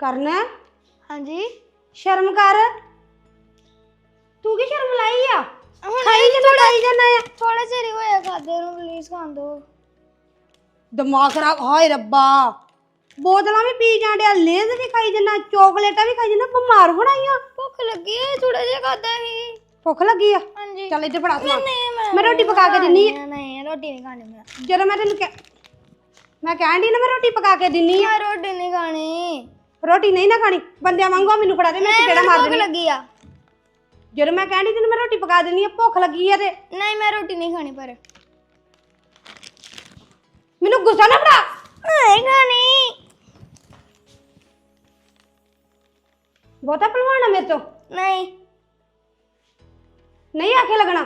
ਕਰਨ ਹਾਂਜੀ। ਸ਼ਰਮ ਕਰ। ਤੂੰ ਕੀ ਸ਼ਰਮ ਲਾਈ ਆ? ਖਾਈ ਜਨਾ ਖਾਈ ਜਨਾ ਆ? ਥੋੜਾ ਚਿਰ ਹੀ ਹੋਇਆ ਖਾਦੇ ਨੂੰ ਪਲੀਜ਼ ਖਾਣ ਦੋ। ਦਿਮਾਗ ਖਰਾਬ ਹਾਏ ਰੱਬਾ। ਬੋਤਲਾਂ ਵੀ ਪੀ ਜਾਂਦੇ ਆ ਲੇਜ਼ ਵੀ ਖਾਈ ਜਨਾ ਚੋਕਲੇਟਾਂ ਵੀ ਖਾਈ ਜਨਾ ਬਿਮਾਰ ਹੋਣਾ ਹੀ ਆ। ਭੁੱਖ ਲੱਗੀ ਹੈ ਥੋੜਾ ਜਿਹਾ ਖਾਦਾ ਹੀ ਭੁੱਖ ਲੱਗੀ ਆ? ਹਾਂਜੀ। ਚੱਲ ਇੱਥੇ ਫੜਾ ਸਮਾਨ। ਨਹੀਂ ਮੈਂ ਮੈਂ ਰੋਟੀ ਪਕਾ ਕੇ ਦਿੰਨੀ ਆ। ਨਹੀਂ, ਨਹੀਂ ਰੋਟੀ ਨਹੀਂ ਖਾਣੀ ਮੈਂ। ਜਦੋਂ ਮੈਂ ਤੈਨੂੰ ਕਹਿ ਮੈਂ ਕਹਿਣ ਦੀ ਨਾ ਮੈਂ ਰੋਟੀ ਪਕਾ ਕੇ ਦਿੰਨੀ ਆ। ਮੈਂ ਰੋਟੀ ਨਹੀਂ ਖਾਣੀ। ਰੋਟੀ ਨਹੀਂ ਨਾ ਖਾਣੀ ਬੰਦਿਆਂ ਵਾਂਗੂ ਮੈਨੂੰ ਫੜਾ ਦੇ ਮੈਂ ਚਪੇੜਾ ਮਾਰ ਭੁੱਖ ਦੇਣੀ ਲੱਗੀ ਆ। ਜਦੋਂ ਮੈਂ ਕਹਿਣ ਦੀ ਤੈਨੂੰ ਮੈਂ ਰੋਟੀ ਪਕਾ ਦਿੰਨੀ ਆ ਭੁੱਖ ਲੱਗੀ ਆ ਤੇ। ਨਹੀਂ ਮੈਂ ਰੋਟੀ ਨਹੀਂ ਖਾਣੀ ਪਰ। ਮੈਨੂੰ ਗੁੱਸਾ ਨਾ ਫੜਾ। ਨਹੀਂ ਖਾਣੀ। ਬਹੁਤਾ ਭਲਵਾਨ ਆ ਮੇਰੇ ਤੋਂ। ਨਹੀਂ। ਨਹੀਂ ਆਖੇ ਲੱਗਣਾ।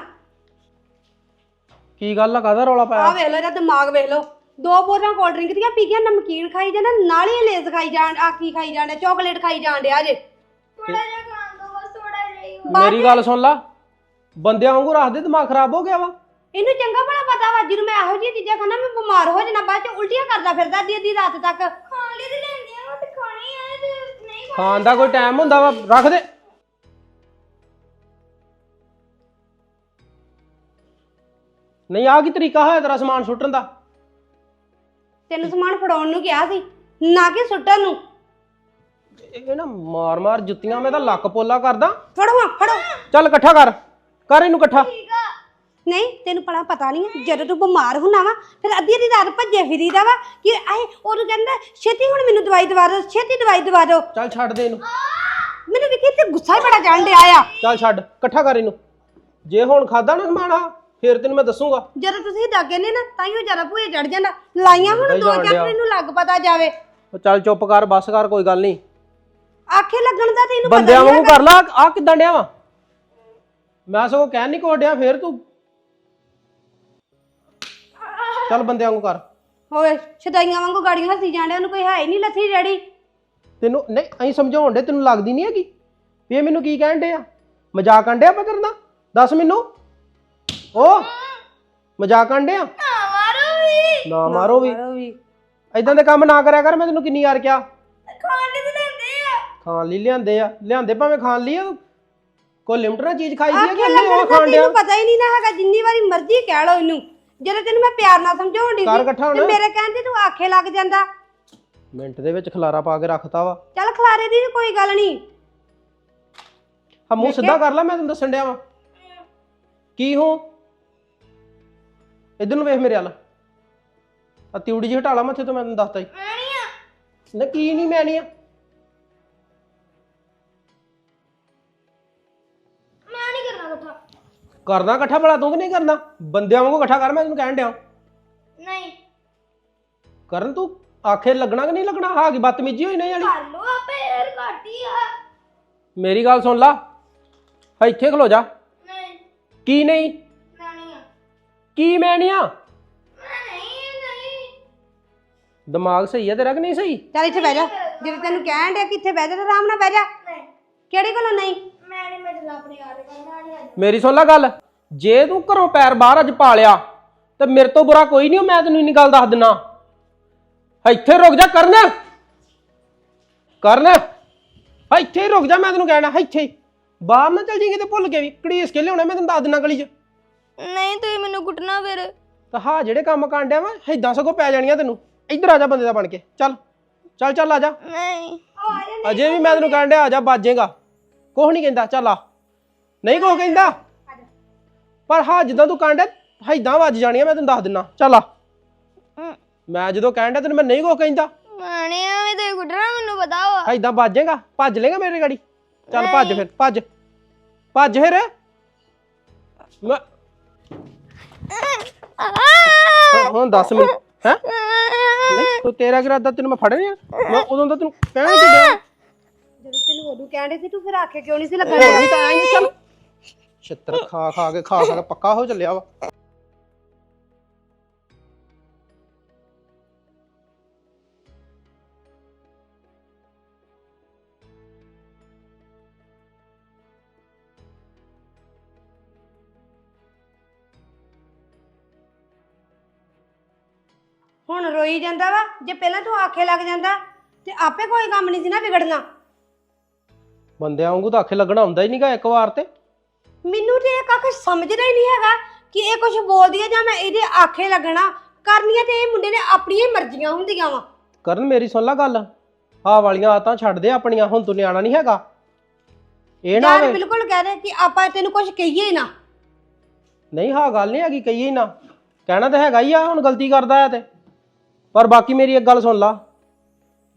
ਕੀ ਗੱਲ ਆ ਕਾਹਦਾ ਰੌਲਾ ਆ ਪਾਇਆ ਵੇਖ ਲੋ ਇਹਦਾ ਦਿਮਾਗ ਵੇਖ ਲੋ ਦੋ ਬੋਤਲਾਂ ਕੋਲਡ ਡਰਿੰਕ ਦੀਆਂ ਪੀ ਗਿਆ ਨਮਕੀਨ ਖਾਈ ਜਾਂਦਾ ਨਾਲ ਹੀ ਲੇਜ਼ ਖਾਈ ਜਾਣ ਆ ਕੀ ਖਾਈ ਜਾਂਦਾ ਚਾਕਲੇਟ ਖਾਈ ਜਾਣ ਡਿਆ ਜੇ। ਥੋੜਾ ਜਿਹਾ ਖਾਣ ਦੋ ਬਸ ਥੋੜਾ ਜਿਹਾ ਹੀ ਮੇਰੀ ਗੱਲ ਸੁਣ ਲਾ ਬੰਦਿਆਂ ਵਾਂਗੂ ਰੱਖਦੇ ਦਿਮਾਗ ਖਰਾਬ ਹੋ ਗਿਆ ਵਾ। ਇਹਨੂੰ ਚੰਗਾ ਭਲਾ ਪਤਾ ਵਾ ਜਦੋਂ ਮੈਂ ਇਹੋ ਜਿਹੀਆਂ ਚੀਜ਼ਾਂ ਖਾਣਾ ਮੈਂ ਬਿਮਾਰ ਹੋ ਜਾਣਾ ਬਾਅਦ ਚ ਉਲਟੀਆਂ ਕਰਦਾ ਫਿਰਦਾ ਅੱਧੀ ਅੱਧੀ ਰਾਤ ਤੱਕ। ਖਾਣ ਲਈ ਤੇ ਲੈਂਦੀ ਆ ਤੇ ਖਾਣੀ ਆ ਤੇ ਨਹੀਂ ਖਾਣੀ। ਖਾਣ ਦਾ ਕੋਈ ਟਾਈਮ ਹੁੰਦਾ ਵਾ ਰੱਖ ਦੇ। ਨਹੀਂ ਆ ਕੀ ਤਰੀਕਾ ਹੋਇਆ ਤੇਰਾ ਸਮਾਨ ਸੁੱਟਣ ਦਾ? ਤੈਨੂੰ ਸਮਾਨ ਫੜਾਉਣ ਨੂੰ ਕਿਹਾ ਸੀ ਨਾ ਕਿ ਸੁੱਟਣ ਨੂੰ। ਇਹ ਨਾ ਮਾਰ ਮਾਰ ਜੁੱਤੀਆਂ ਮੈਂ ਤਾਂ ਲੱਕ ਪੋਲਾ ਕਰਦਾ। ਫੜੋ ਹਾਂ ਫੜੋ। ਚੱਲ ਇਕੱਠਾ ਕਰ ਕਰ ਇਹਨੂੰ ਇਕੱਠਾ। ਨਹੀਂ ਤੈਨੂੰ ਪਤਾ ਪਤਾ ਨਹੀਂ ਹੈ, ਜਦੋਂ ਤੂੰ ਬਿਮਾਰ ਹੁੰਨਾ ਵਾ ਫਿਰ ਅੱਧੀ ਅੱਧੀ ਰਾਤ ਭੱਜੇ ਫਿਰੀਦਾ ਵਾ ਕਿ ਆਏ ਉਹਨੂੰ ਕਹਿੰਦਾ ਛੇਤੀ ਹੁਣ ਮੈਨੂੰ ਦਵਾਈ ਦਵਾ ਦਿਓ ਛੇਤੀ ਦਵਾਈ ਦਵਾ ਦਿਓ। ਚੱਲ ਛੱਡ ਦੇ ਇਹਨੂੰ। ਮੈਨੂੰ ਵੀ ਤੇ ਗੁੱਸਾ ਹੀ ਬੜਾ ਚੜ੍ਹਨ ਡਿਆ ਆ। ਚੱਲ ਛੱਡ ਇਕੱਠਾ ਕਰ ਇਹਨੂੰ। ਜੇ ਹੁਣ ਖਾਦਾ ਨਾ ਸਮਾਨ ਆ ਫੇਰ ਤੈਨੂੰ ਮੈਂ ਦੱਸੂਗਾ। ਜਦੋਂ ਤੁਸੀਂ ਦਾਗੇ ਨੇ ਨਾ ਤਾਂ ਹੀ ਉਹ ਜ਼ਿਆਦਾ ਭੂਏ ਚੜ ਜਾਂਦਾ। ਲਾਈਆਂ ਹੁਣ ਦੋ ਹੀ ਜਾਣ ਚੱਕਰ ਨੂੰ ਲੱਗ ਪਤਾ ਜਾਵੇ। ਉਹ ਚੱਲ ਚੁੱਪ ਕਰ ਬਸ ਕਰ ਕੋਈ ਗੱਲ ਨਹੀਂ। ਆਖੇ ਲੱਗਣ ਦਾ ਤੈਨੂੰ ਪਤਾ ਬੰਦਿਆਂ ਨਹੀਂ ਵਾਂਗੂ ਕਰ ਲਾ ਆ ਕਿਦਾਂ ਡਿਆ ਵਾ? ਮੈਂ ਸਗੋਂ ਕਹਿਣ ਨਹੀਂ ਕੋਡਿਆ ਫੇਰ ਤੂੰ। ਚੱਲ ਬੰਦਿਆਂ ਵਾਂਗੂ ਕਰ। ਹੋਵੇ ਛਦਾਈਆਂ ਵਾਂਗੂ ਗਾੜੀਆਂ ਹੱਸੀ ਜਾਂਦੇ ਉਹਨੂੰ ਕੋਈ ਹੈ ਹੀ ਨਹੀਂ ਲੱਥੀ ਜਿਹੜੀ। ਤੈਨੂੰ ਨਹੀਂ ਅਸੀਂ ਸਮਝਾਉਣ ਦੇ ਤੈਨੂੰ ਲੱਗਦੀ ਨਹੀਂ ਹੈਗੀ ਵੀ ਇਹ ਮੈਨੂੰ ਕੀ ਕਹਿਣ ਡੇ ਆ? ਮਜ਼ਾਕ ਆਂਡਿਆ ਪਾ ਤੇਰੇ ਨਾਲ ਦੱਸ ਮੈਨੂੰ। ਓ ਮਜ਼ਾਕ ਆਂਡੇ ਆ ਮਾਰੋ ਵੀ। ਨਾ ਮਾਰੋ ਵੀ। ਮਾਰੋ ਵੀ। ਐਦਾਂ ਦੇ ਕੰਮ ਨਾ ਕਰਿਆ ਕਰ ਮੈਂ ਤੈਨੂੰ ਕਿੰਨੀ ਵਾਰ ਕਿਹਾ। ਖਾਣ ਲਈ ਲੈਂਦੇ ਆ। ਖਾਣ ਲਈ ਲਿਆਂਦੇ ਆ। ਲਿਆਂਦੇ ਭਾਵੇਂ ਖਾਣ ਲਈ ਆ ਕੋਈ ਲਿਮਟ ਨਾਲ ਚੀਜ਼ ਖਾਈ ਦੀ ਆ ਕਿ ਆਖੇ ਨਹੀਂ ਉਹ ਖਾਣ ਡਿਆ? ਤੈਨੂੰ ਪਤਾ ਹੀ ਨਹੀਂ ਨਾ ਹੈਗਾ ਜਿੰਨੀ ਵਾਰੀ ਮਰਜ਼ੀ ਕਹਿ ਲਓ ਇਹਨੂੰ। ਜਦੋਂ ਤੈਨੂੰ ਮੈਂ ਪਿਆਰ ਨਾਲ ਸਮਝਾਉਣ ਦੀ ਕਰ ਇਕੱਠਾ ਤੇ ਹੁਣ। ਮੇਰੇ ਕਹਿੰਦੇ ਤੂੰ ਆਖੇ ਲੱਗ ਜਾਂਦਾ। ਮਿੰਟ ਦੇ ਵਿੱਚ ਖਲਾਰਾ ਪਾ ਕੇ ਰੱਖਤਾ ਵਾ। ਚੱਲ ਖਲਾਰੇ ਦੀ ਵੀ ਕੋਈ ਗੱਲ ਨਹੀਂ। ਆ ਮੂੰਹ ਸਿੱਧਾ ਕਰ ਲੈ ਮੈਂ ਤੈਨੂੰ ਦੱਸਣ ਡਿਆ ਵਾਂ। ਕੀ ਹੋ? ਇਧਰ ਨੂੰ ਵੇਖ ਮੇਰੇ ਵੱਲ। ਆ ਤਿਉੜੀ ਜਿਹੀ ਹਟਾ ਲਾ ਮੱਥੇ ਤੋਂ ਮੈਂ ਤੈਨੂੰ ਦੱਸਤਾ ਹੀ। ਆਣੀ ਆ ਨਾ ਕੀ ਨਹੀਂ ਮੈਂ ਨਹੀਂ ਆ ਮੈਂ ਨਹੀਂ ਕਰਨਾ ਇਕੱਠਾ। ਕਰਨਾ ਇਕੱਠਾ ਭਲਾ ਤੂੰ ਕਿ ਨਹੀਂ ਕਰਨਾ? ਬੰਦਿਆਂ ਵਾਂਗੂ ਇਕੱਠਾ ਕਰ ਮੈਂ ਤੈਨੂੰ ਕਹਿਣ ਡਿਆ। ਨਹੀਂ। ਕਰਨ ਤੂੰ? ਆਖੇ ਲੱਗਣਾ ਕਿ ਨਹੀਂ ਲੱਗਣਾ? ਹਾਂ ਕੀ ਬਦਤਮੀਜੀ ਹੋਈ ਨਹੀਂ ਜਾਣੀ ਕਰ ਲੋ ਆਪੇ ਯਾਰ ਘਾਟੀ ਆ। ਮੇਰੀ ਗੱਲ ਸੁਣ ਲਾ। ਆ ਇੱਥੇ ਖਲੋ ਜਾ। ਨਹੀਂ। ਕੀ ਨਹੀਂ? ਆ ਕੀ ਮੈਂ ਨਹੀਂ ਆ? ਮੈਂ ਨਹੀਂ ਨਹੀਂ ਦਿਮਾਗ ਸਹੀ ਆ ਤੇਰਾ ਕਿ ਨਹੀਂ ਸਹੀ? ਚੱਲ ਇੱਥੇ ਬਹਿ ਜਾ। ਜਦੋਂ ਤੈਨੂੰ ਕਹਿਣ ਡਿਆ ਕਿ ਇੱਥੇ ਬਹਿ ਜਾ ਤੇ ਆਰਾਮ ਨਾਲ ਬਹਿ ਜਾ। ਨਹੀਂ। ਕਿਹੜੀ ਗੱਲੋਂ ਨਹੀਂ? ਮੈਂ ਨਹੀਂ ਮੈਂ ਚੱਲਾ ਆਪਣੀ ਯਾਰ ਕਰਨਾ ਨਹੀਂ ਅੱਜ ਮੇਰੀ ਸੁਣ ਲੈ ਗੱਲ। ਜੇ ਤੂੰ ਘਰੋਂ ਪੈਰ ਬਾਹਰ ਅੱਜ ਪਾ ਲਿਆ ਤੇ ਮੇਰੇ ਤੋਂ ਬੁਰਾ ਕੋਈ ਨਹੀਂ ਮੈਂ ਤੈਨੂੰ ਇੰਨੀ ਗੱਲ ਦੱਸ ਦਿੰਨਾ। ਇੱਥੇ ਰੁਕ ਜਾ ਕਰਨ। ਕਰਨ। ਇੱਥੇ ਹੀ ਰੁਕ ਜਾ ਮੈਂ ਤੈਨੂੰ ਕਹਿਣਾ। ਇੱਥੇ। ਹੀ। ਬਾਹਰ ਨਾ ਚੱਲ ਜੀ ਕਿਤੇ ਭੁੱਲ ਕੇ ਵੀ। ਕੜੀਸ ਕੇ ਲਿਆਉਣਾ ਮੈਂ ਤੈਨੂੰ ਦੱਸ ਦਿੰਨਾ ਗਲੀ 'ਚ। ਨਹੀਂ ਤੁਸੀਂ ਮੈਨੂੰ ਕੁੱਟਣਾ ਫਿਰ। ਤਾਂ ਹਾਂ ਜਿਹੜੇ ਕੰਮ ਕਾਂਡਿਆ ਵਾ ਏਦਾਂ ਸਗੋਂ ਪੈ ਜਾਣੀਆਂ ਤੈਨੂੰ। ਇੱਧਰ ਆ ਜਾ ਬੰਦੇ ਦਾ ਬਣ ਕੇ। ਚੱਲ ਚੱਲ ਚੱਲ ਆ ਜਾ। ਨਹੀਂ। ਅਜੇ ਵੀ ਮੈਂ ਤੈਨੂੰ ਕਹਿਣ ਡਿਆ ਆ ਜਾ ਬਾਜੇਗਾ ਕੁਛ ਨਹੀਂ ਕਹਿੰਦਾ ਚੱਲ ਆ। ਨਹੀਂ ਕੁਛ ਕਹਿੰਦਾ। ਪਰ ਹਾਂ ਜਿੱਦਾਂ ਤੂੰ ਕਹਿਣ ਡਿਆ ਏਦਾਂ ਵੱਜ ਜਾਣੀਆਂ ਮੈਂ ਤੈਨੂੰ ਦੱਸ ਦਿੰਨਾ। ਚੱਲ ਆ। ਮੈਂ ਜਦੋਂ ਡਿਆ ਤੈਨੂੰ ਮੈਂ ਨਹੀਂ ਕੁਛ ਕਹਿੰਦਾ। ਮਾਣੇ ਐਵੇਂ ਤੇ ਕੁੱਟਣਾ ਮੈਨੂੰ ਪਤਾ ਵਾ। ਏਦਾਂ ਬਾਜੇਗਾ ਭੱਜ ਲੇਗਾ ਮੇਰੇ ਗਾੜੀ। ਚੱਲ ਭੱਜ ਫਿਰ ਭੱਜ। ਭੱਜ ਫਿਰ। ਮੈਂ ਹੁਣ- ਹੁਣ ਦੱਸ ਮੈਨੂੰ ਹੈ? ਨਹੀਂ ਤੂੰ ਤੇਰਾ ਇਰਾਦਾ ਤੈਨੂੰ ਮੈਂ ਫੜਿਆ ਮੈਂ ਉਦੋਂ ਦਾ ਤੈਨੂੰ ਕਹਿਣ ਕੀ ਡਿਆ ਜਦੋਂ ਤੈਨੂੰ ਉਦੋਂ ਕਹਿਣ ਸੀ ਤੂੰ ਫਿਰ ਆਖੇ ਕਿਉਂ ਨਹੀਂ ਸੀ ਲੱਗਣ ਹੋਰ ਡਿਆ ਵੀ ਤਾਂ ਆਈ ਚੱਲ। ਛਿੱਤਰ ਖਾ ਖਾ ਕੇ ਖਾ ਖਾ ਕੇ ਪੱਕਾ ਹੋ ਚੱਲਿਆ ਵਾ। ਰੋਈ ਜਾਂਦਾ ਵਾ ਜੇ ਪਹਿਲਾਂ ਤੂੰ ਆਖੇ ਲੱਗ ਜਾਂਦਾ ਤੇ ਆਪੇ ਕੋਈ ਕੰਮ ਨਹੀਂ ਸੀ ਨਾ ਵਿਗੜਨਾ। ਬੰਦਿਆਂ ਵਾਂਗੂ ਤਾਂ ਆਖੇ ਲੱਗਣਾ ਹੁੰਦਾ ਹੀ ਨਹੀਂਗਾ ਇੱਕ ਵਾਰ ਤੇ। ਮੈਨੂੰ ਤੇ ਇਹ ਕੱਖ ਸਮਝਦਾ ਹੀ ਨਹੀਂ ਹੈਗਾ ਕਿ ਇਹ ਕੁਝ ਬੋਲਦੀ ਹੈ ਜਾਂ ਮੈਂ ਇਹਦੇ ਆਖੇ ਲੱਗਣਾ। ਕਰਨੀਆਂ ਤੇ ਇਹ ਮੁੰਡੇ ਨੇ ਆਪਣੀਆਂ ਹੀ ਮਰਜ਼ੀਆਂ ਹੁੰਦੀਆਂ ਵਾ। ਕਰਨ ਮੇਰੀ ਸੁਣ ਲੈ ਗੱਲ। ਆਹ ਵਾਲੀਆਂ ਆਦਤਾਂ ਛੱਡ ਦੇ ਆਪਣੀਆਂ ਹੁਣ ਤੂੰ ਨਿਆਣਾ ਨਹੀਂ ਹੈਗਾ। ਇਹ ਨਾ ਯਾਰ ਹੋਵੇ। ਬਿਲਕੁਲ ਕਹਿ ਰਹੇ ਕਿ ਆਪਾਂ ਤੈਨੂੰ ਕੁਝ ਕਹੀਏ ਹੀ ਨਾ। ਨਹੀਂ ਹਾਂ ਗੱਲ ਨਹੀਂ ਹੈਗੀ ਕਹੀਏ ਹੀ ਨਾ। ਕਹਿਣਾ ਤਾਂ ਹੈਗਾ ਹੀ ਆ ਹੁਣ ਗਲਤੀ ਕਰਦਾ ਆ ਤੇ। ਪਰ ਬਾਕੀ ਮੇਰੀ ਇੱਕ ਗੱਲ ਸੁਣ ਲਾ।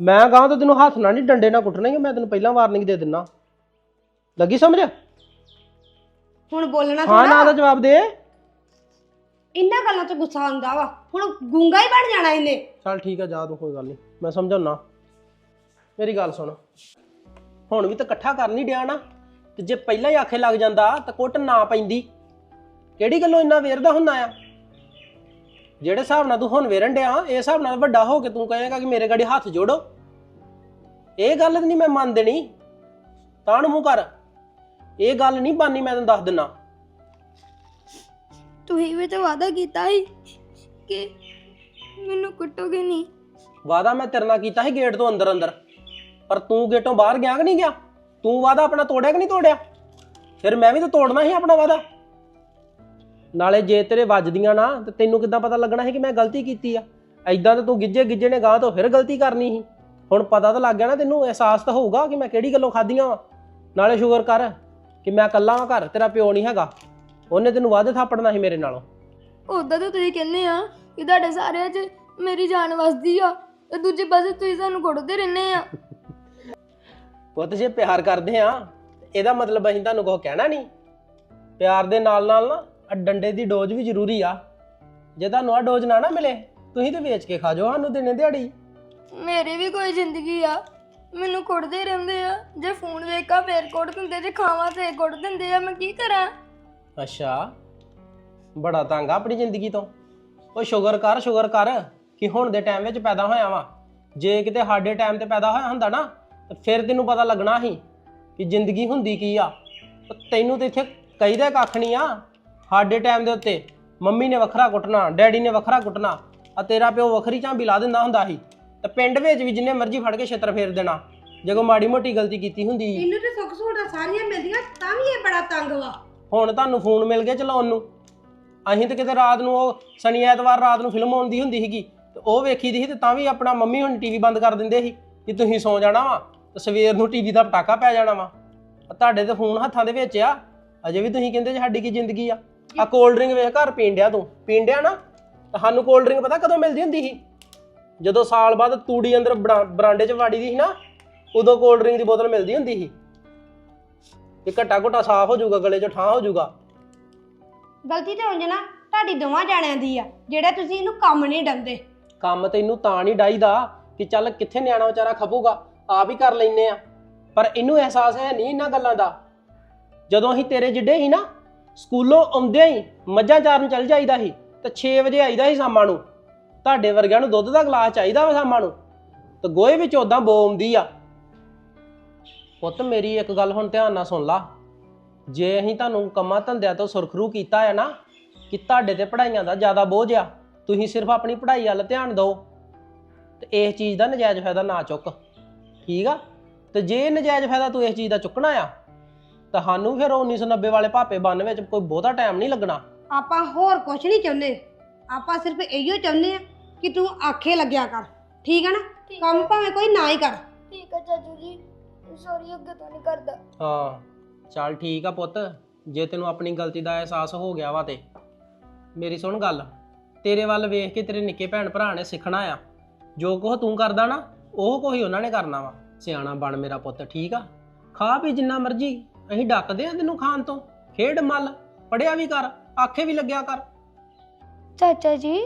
ਮੈਂ ਗਾਂ ਤਾਂ ਤੈਨੂੰ ਹੱਥ ਨਾਲ ਨਹੀਂ ਡੰਡੇ ਨਾਲ ਕੁੱਟਣਾ ਹੀ ਆ, ਮੈਂ ਤੈਨੂੰ ਪਹਿਲਾਂ ਵਾਰਨਿੰਗ ਦੇ ਦਿੰਨਾ। ਲੱਗੀ ਸਮਝ? ਹੁਣ ਬੋਲਣਾ ਹਾਂ ਨਾ ਥੋੜਾ ਦਾ ਜਵਾਬ ਦੇ। ਇੰਨਾ ਗੱਲਾਂ ਤੋਂ ਗੁੱਸਾ ਆਉਂਦਾ ਵਾ। ਹੁਣ ਗੂੰਗਾ ਹੀ ਬਣ ਜਾਣਾ ਇਹਨੇ। ਚੱਲ ਠੀਕ ਆ ਜਾ ਤੂੰ ਕੋਈ ਗੱਲ ਨਹੀਂ ਮੈਂ ਸਮਝਾਉਣਾ ਮੇਰੀ ਗੱਲ ਸੁਣ। ਹੁਣ ਵੀ ਤਾਂ ਇਕੱਠਾ ਕਰ ਨਹੀਂ ਡਿਆ ਨਾ। ਤੇ ਜੇ ਪਹਿਲਾਂ ਹੀ ਆਖੇ ਲੱਗ ਜਾਂਦਾ ਤਾਂ ਕੁੱਟ ਨਾ ਪੈਂਦੀ। ਕਿਹੜੀ ਗੱਲੋਂ ਇੰਨਾ ਵੇਰਦਾ ਹੁੰਦਾ ਆ? ਜਿਹੜੇ ਹਿਸਾਬ ਨਾਲ ਤੂੰ ਹੁਣ ਵੇਰਨ ਡਿਆ ਇਹ ਹਿਸਾਬ ਨਾਲ ਵੱਡਾ ਹੋ ਕੇ ਤੂੰ ਕਹੇਗਾ ਕਿ ਮੇਰੇ ਗਾੜੀ ਹੱਥ ਜੋੜੋ। ਇਹ ਗੱਲ ਨਹੀਂ ਮੈਂ ਮੰਨ ਦੇਣੀ। ਤਾਂ ਨੂੰ ਮੂੰਹ ਕਰ। ਇਹ ਗੱਲ ਨਹੀਂ ਬਾਨੀ ਮੈਂ ਤੈਨੂੰ ਦੱਸ ਦਿੰਨਾ। ਤੁਸੀਂ ਵੀ ਤਾਂ ਵਾਅਦਾ ਕੀਤਾ ਸੀ ਕਿ ਮੈਨੂੰ ਕੁੱਟੋਗੇ ਨਹੀਂ। ਵਾਦਾ ਮੈਂ ਤੇਰੇ ਨਾਲ ਕੀਤਾ ਸੀ ਗੇਟ ਤੋਂ ਅੰਦਰ ਅੰਦਰ। ਪਰ ਤੂੰ ਗੇਟੋਂ ਬਾਹਰ ਗਿਆ ਕਿ ਨਹੀਂ ਗਿਆ? ਤੂੰ ਵਾਦਾ ਆਪਣਾ ਤੋੜਿਆ ਕਿ ਨਹੀਂ ਤੋੜਿਆ? ਫਿਰ ਮੈਂ ਵੀ ਤਾਂ ਤੋੜਨਾ ਸੀ ਆਪਣਾ ਵਾਦਾ ਨਾਲੇ ਜੇ ਤੇਰੇ ਵੱਜਦੀਆਂ ਨਾ ਤੇ ਤੈਨੂੰ ਕਿੱਦਾਂ ਪਤਾ ਲੱਗਣਾ ਸੀ ਕਿ ਮੈਂ ਗਲਤੀ ਕੀਤੀ ਆ? ਐਦਾਂ ਤਾਂ ਤੂੰ ਗਿੱਜੇ ਗਿੱਜੇ ਨੇ ਗਾਂ ਤੋਂ ਫਿਰ ਗਲਤੀ ਕਰਨੀ ਸੀ। ਹੁਣ ਪਤਾ ਤਾਂ ਲੱਗ ਗਿਆ ਨਾ ਤੈਨੂੰ ਅਹਿਸਾਸ ਤਾਂ ਹੋਊਗਾ ਕਿ ਮੈਂ ਕਿਹੜੀ ਗੱਲੋਂ ਖਾਧੀਆਂ ਵਾ। ਨਾਲੇ ਸ਼ੁਕਰ ਕਰ ਕਿ ਮੈਂ ਇਕੱਲਾ ਵਾਂ ਘਰ ਤੇਰਾ ਪਿਓ ਨਹੀਂ ਹੈਗਾ। ਉਹਨੇ ਤੈਨੂੰ ਵਾਦੇ ਥਾਪੜਨਾ ਸੀ ਮੇਰੇ ਨਾਲੋਂ। ਉਦਾਂ ਤਾਂ ਤੁਸੀਂ ਕਹਿੰਦੇ ਆ ਕਿ ਤੁਹਾਡੇ ਸਾਰਿਆਂ 'ਚ ਮੇਰੀ ਜਾਨ ਵਸਦੀ ਆ ਤੇ ਦੂਜੇ ਪਾਸੇ ਤੁਸੀਂ ਸਾਨੂੰ ਕੁੱਟਦੇ ਰਹਿੰਦੇ ਆ। ਪੁੱਤ ਜੇ ਪਿਆਰ ਕਰਦੇ ਆ ਇਹਦਾ ਮਤਲਬ ਅਸੀਂ ਤੁਹਾਨੂੰ ਕੁਝ ਕਹਿਣਾ ਨਹੀਂ। ਪਿਆਰ ਦੇ ਨਾਲ ਨਾਲ ਨਾ ਆਹ ਡੰਡੇ ਦੀ ਡੋਜ਼ ਵੀ ਜ਼ਰੂਰੀ ਆ। ਜੇ ਤੁਹਾਨੂੰ ਆ ਡੋਜ਼ ਨਾ ਨਾ ਮਿਲੇ ਤੁਸੀਂ ਤੇ ਵੇਚ ਕੇ ਖਾ ਜਾਓ ਸਾਨੂੰ ਦਿਨੇ ਦਿਹਾੜੀ। ਮੇਰੀ ਵੀ ਕੋਈ ਜ਼ਿੰਦਗੀ ਆ। ਮੈਨੂੰ ਕੁੱਟਦੇ ਰਹਿੰਦੇ ਆ। ਜੇ ਫੋਨ ਵੇਖਾਂ ਫੇਰ ਕੁੱਟ ਦਿੰਦੇ। ਜੇ ਖਾਵਾਂ ਤੇ ਕੁੱਟ ਦਿੰਦੇ ਆ। ਮੈਂ ਕੀ ਕਰਾਂ? ਅੱਛਾ। ਬੜਾ ਤੰਗ ਆ ਆਪਣੀ ਜ਼ਿੰਦਗੀ ਤੋਂ। ਉਹ ਸ਼ੁਗਰ ਕਰ ਸ਼ੁਗਰ ਕਰ ਕਿ ਹੁਣ ਦੇ ਟਾਈਮ ਵਿੱਚ ਪੈਦਾ ਹੋਇਆ ਵਾਂ। ਜੇ ਕਿਤੇ ਸਾਡੇ ਟਾਈਮ ਤੇ ਪੈਦਾ ਹੋਇਆ ਹੁੰਦਾ ਨਾ ਤਾਂ ਫਿਰ ਤੈਨੂੰ ਪਤਾ ਲੱਗਣਾ ਸੀ ਕਿ ਜ਼ਿੰਦਗੀ ਹੁੰਦੀ ਕੀ ਆ। ਤੈਨੂੰ ਤੇ ਇੱਥੇ ਕਹੀਦਾ ਕੱਖ ਨਹੀਂ ਆ। ਸਾਡੇ ਟਾਈਮ ਦੇ ਉੱਤੇ ਮੰਮੀ ਨੇ ਵੱਖਰਾ ਕੁੱਟਣਾ ਡੈਡੀ ਨੇ ਵੱਖਰਾ ਕੁੱਟਣਾ ਆ ਤੇਰਾ ਪਿਓ ਵੱਖਰੀ ਝਾਂਬੀ ਲਾ ਦਿੰਦਾ ਹੁੰਦਾ ਸੀ। ਤੇ ਪਿੰਡ ਵਿੱਚ ਵੀ ਜਿੰਨੇ ਮਰਜ਼ੀ ਫੜ ਕੇ ਛੇਤਰ ਫੇਰ ਦੇਣਾ। ਜੇ ਕੋਈ ਮਾੜੀ ਮੋਟੀ ਗਲਤੀ ਕੀਤੀ ਹੁੰਦੀ ਸੀ। ਇਹਨੂੰ ਤੇ ਸੁੱਖ ਸਹੂਲਤਾਂ ਸਾਰੀਆਂ ਮਿਲਦੀਆਂ ਤਾਂ ਵੀ ਇਹ ਬੜਾ ਤੰਗ ਵਾ। ਹੁਣ ਤੁਹਾਨੂੰ ਫੋਨ ਮਿਲ ਗਿਆ ਚਲਾਉਣ ਨੂੰ। ਅਸੀਂ ਤੇ ਕਿਤੇ ਰਾਤ ਨੂੰ ਉਹ ਸ਼ਨੀ ਐਤਵਾਰ ਰਾਤ ਨੂੰ ਫਿਲਮ ਆਉਂਦੀ ਹੁੰਦੀ ਸੀਗੀ। ਤੇ ਉਹ ਵੇਖੀ ਦੀ ਸੀ ਤੇ ਤਾਂ ਵੀ ਆਪਣਾ ਮੰਮੀ ਹੁਣ ਟੀਵੀ ਬੰਦ ਕਰ ਦਿੰਦੇ ਸੀ ਕਿ ਤੁਸੀਂ ਸੌ ਜਾਣਾ ਵਾ ਤੇ ਸਵੇਰ ਨੂੰ ਟੀਵੀ ਦਾ ਪਟਾਕਾ ਪੈ ਜਾਣਾ ਵਾ। ਆ ਤੁਹਾਡੇ ਤੇ ਫੋਨ ਹੱਥਾਂ ਦੇ ਵਿੱਚ ਆ। ਅਜੇ ਵੀ ਤੁਸੀਂ ਕਹਿੰਦੇ ਜੀ ਸਾਡੀ ਕੀ ਜ਼ਿੰਦਗੀ ਆ। ਆ ਕੋਲਡ ਡਰਿੰਕ ਵੇਖ ਘਰ ਪੀਣ ਡਿਆ ਤੂੰ। ਪੀਣ ਡਿਆ ਨਾ? ਤਾਂ ਸਾਨੂੰ ਕੋਲਡ ਡਰਿੰਕ ਪਤਾ ਕਦੋਂ ਮਿਲਦੀ ਹੁੰਦੀ ਸੀ? ਜਦੋਂ ਸਾਲ ਬਾਅਦ ਤੂੜੀ ਅੰਦਰ ਬਰਾ- ਬਰਾਂਡੇ 'ਚ ਵਾੜੀ ਦੀ ਸੀ ਨਾ ਉਦੋਂ ਕੋਲਡ ਡਰਿੰਕ ਦੀ ਬੋਤਲ ਮਿਲਦੀ ਹੁੰਦੀ ਸੀ। ਕਿ ਘਟਾ ਘਟਾ ਸਾਫ਼ ਹੋ ਜਾਊਗਾ ਗਲੇ 'ਚ ਠਾਂ ਹੋ ਜਾਊਗਾ। ਗਲਤੀ ਤੇ ਉਂਝ ਨਾ ਤੁਹਾਡੀ ਦੋਵਾਂ ਜਾਣਿਆਂ ਦੀ ਆ ਜਿਹੜਾ ਤੁਸੀਂ ਇਹਨੂੰ ਕੰਮ ਨਹੀਂ ਡੰਦੇ। ਕੰਮ ਤੈਨੂੰ ਤਾਂ ਨਹੀਂ ਡਾਈਦਾ ਕਿ ਚੱਲ ਕਿੱਥੇ ਨਿਆਣਾ ਵਿਚਾਰਾ ਖਪੂਗਾ ਆਪ ਹੀ ਕਰ ਲੈਨੇ ਆ। ਪਰ ਇਹਨੂੰ ਅਹਿਸਾਸ ਹੈ ਨਹੀਂ ਇਹਨਾਂ ਗੱਲਾਂ ਦਾ। ਜਦੋਂ ਅਸੀਂ ਤੇਰੇ ਜਿੱਡੇ ਸੀ ਨਾ ਸਕੂਲੋਂ ਆਉਂਦਿਆਂ ਹੀ, ਮੱਝਾਂ ਚਾਰਨ ਚੱਲ ਜਾਈਦਾ ਸੀ ਤੇ 6 ਵਜੇ ਆਈਦਾ ਸੀ ਸ਼ਾਮਾਂ ਨੂੰ। ਤੁਹਾਡੇ ਵਰਗਿਆਂ ਨੂੰ ਦੁੱਧ ਦਾ ਗਲਾਸ ਚਾਹੀਦਾ ਵਾ ਸ਼ਾਮਾਂ ਨੂੰ? ਤੇ ਗੋਹੇ ਵਿੱਚ ਉਦਾਂ ਬੋ ਆਉਂਦੀ ਆ। ਪੁੱਤ ਮੇਰੀ ਇੱਕ ਗੱਲ ਹੁਣ ਧਿਆਨ ਨਾਲ ਸੁਣ ਲਾ। ਜੇ ਅਸੀਂ ਤੁਹਾਨੂੰ ਕੰਮਾਂ ਧੰਦਿਆਂ ਤੋਂ ਸੁਰਖਰੂ ਕੀਤਾ ਹੈ ਨਾ, ਕਿ ਤੁਹਾਡੇ ਤੇ ਪੜ੍ਹਾਈਆਂ ਦਾ ਜ਼ਿਆਦਾ ਬੋਝ ਆ, ਤੁਸੀਂ ਸਿਰਫ ਆਪਣੀ ਪੜ੍ਹਾਈ ਵੱਲ ਧਿਆਨ ਦਿਓ, ਤੇ ਇਸ ਚੀਜ਼ ਦਾ ਨਜਾਇਜ਼ ਫਾਇਦਾ ਨਾ ਚੁੱਕ। ਠੀਕ ਆ? ਤੇ ਜੇ ਨਜਾਇਜ਼ ਫਾਇਦਾ ਤੂੰ ਇਸ ਚੀਜ਼ ਦਾ ਚੁੱਕਣਾ ਆ ਤਾਂ ਸਾਨੂੰ ਫਿਰ 1990 ਵਾਲੇ ਭਾਪੇ ਬੰਨ ਵਿੱਚ ਕੋਈ ਬਹੁਤਾ ਟਾਈਮ ਨਹੀਂ ਲੱਗਣਾ। ਆਪਾਂ ਹੋਰ ਕੁਝ ਨਹੀਂ ਚਾਹੁੰਦੇ। ਆਪਾਂ ਸਿਰਫ ਇਹੋ ਚਾਹੁੰਦੇ ਆ ਕਿ ਤੂੰ ਆਖੇ ਲੱਗਿਆ ਕਰ। ਠੀਕ ਹੈ ਨਾ? ਠੀਕ ਕੰਮ ਭਾਵੇਂ ਕੋਈ ਨਾ ਹੀ ਕਰ। ਠੀਕ ਆ ਚਾਚੂ ਜੀ। ਸੌਰੀ ਅੱਗੇ ਤੋਂ ਨਹੀਂ ਕਰਦਾ। ਹਾਂ ਚੱਲ ਠੀਕ ਆ ਪੁੱਤ। ਜੇ ਤੈਨੂੰ ਆਪਣੀ ਗਲਤੀ ਦਾ ਅਹਿਸਾਸ ਹੋ ਗਿਆ ਵਾ ਤੇ। ਮੇਰੀ ਸੁਣ ਗੱਲ। ਤੇਰੇ ਵੱਲ ਵੇਖ ਕੇ ਤੇਰੇ ਨਿੱਕੇ ਭੈਣ ਭਰਾ ਨੇ ਸਿੱਖਣਾ ਆ। ਜੋ ਕੁਝ ਤੂੰ ਕਰਦਾ ਨਾ ਉਹ ਕੋਈ ਉਹਨਾਂ ਨੇ ਕਰਨਾ ਵਾ। ਸਿਆਣਾ ਬਣ ਮੇਰਾ ਪੁੱਤ ਠੀਕ ਆ? ਖਾ ਵੀ ਜਿੰਨਾ ਮਰਜ਼ੀ। ਅਸੀਂ ਡੱਕਦੇ ਆ ਤੈਨੂੰ ਖਾਣ ਤੋਂ। ਖੇਡ ਮੱਲ ਪੜਿਆ ਵੀ ਕਰ ਆਖੇ ਵੀ ਲੱਗਿਆ ਕਰ। ਚਾਚਾ ਜੀ